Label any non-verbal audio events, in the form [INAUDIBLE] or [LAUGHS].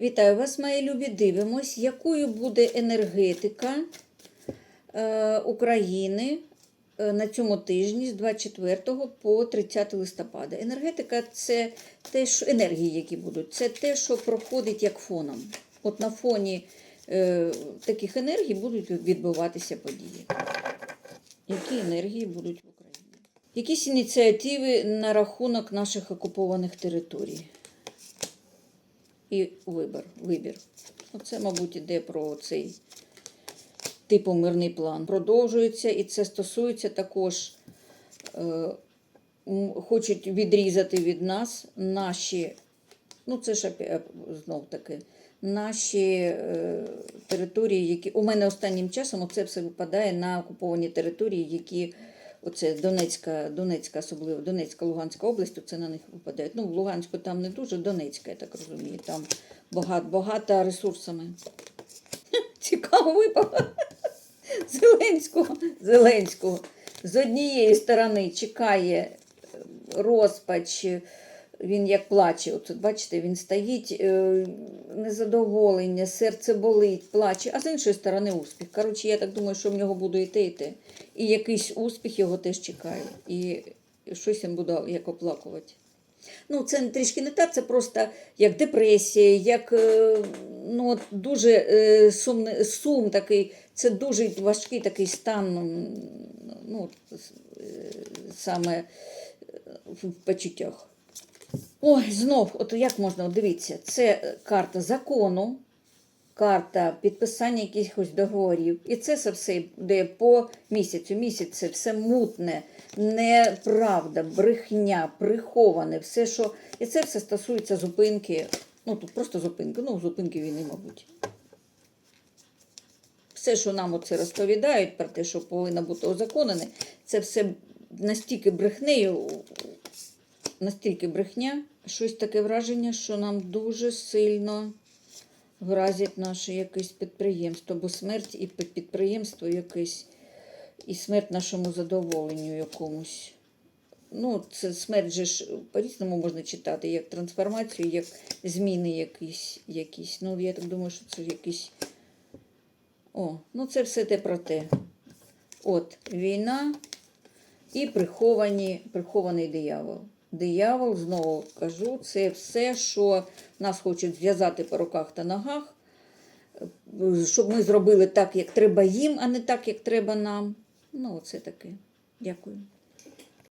Вітаю вас, мої любі. Дивимось, якою буде енергетика е, України е, на цьому тижні з 24 по 30 листопада. Енергетика це те, що енергії, які будуть, це те, що проходить як фоном. От на фоні е, таких енергій будуть відбуватися події. Які енергії будуть в Україні? Якісь ініціативи на рахунок наших окупованих територій? І вибір. вибір. Оце, мабуть, іде про цей типу мирний план. Продовжується, і це стосується також, е, хочуть відрізати від нас наші, ну це ж знов таки, наші е, території, які у мене останнім часом оце все випадає на окуповані території, які Оце Донецька, Донецька, особливо Донецька, Луганська область, це на них випадає. Ну, в Луганську там не дуже, Донецька, я так розумію. Там багато, багато ресурсами. [LAUGHS] Цікаво випало. [LAUGHS] Зеленського, Зеленського. З однієї сторони чекає е, розпач, він як плаче. От бачите, він стоїть, е, незадоволення, серце болить, плаче, а з іншої сторони успіх. Коротше, я так думаю, що в нього буде і те, і якийсь успіх його теж чекає. І щось він буде як оплакувати. Ну, це трішки не так, це просто як депресія, як е, ну, от дуже е, сумний, сум такий, це дуже важкий такий стан, ну, е, саме в почуттях. Ой, знов, от як можна, дивіться, це карта закону, карта підписання якихось договорів. І це все все йде по місяцю. Місяць це все мутне, неправда, брехня, приховане, все, що. І це все стосується зупинки. Ну, тут просто зупинки, ну, зупинки війни, мабуть. Все, що нам оце розповідають про те, що повинно бути озаконене, це все настільки брехнею, настільки брехня, щось таке враження, що нам дуже сильно грозять наше якесь підприємство, бо смерть і підприємство якесь, і смерть нашому задоволенню якомусь. Ну, це смерть же ж по-різному можна читати, як трансформацію, як зміни якісь. якісь. Ну, я так думаю, що це якісь. О, ну це все те про те. От війна і приховані, прихований диявол. Диявол, знову кажу, це все, що нас хочуть зв'язати по руках та ногах, щоб ми зробили так, як треба їм, а не так, як треба нам. Ну, оце таке. Дякую.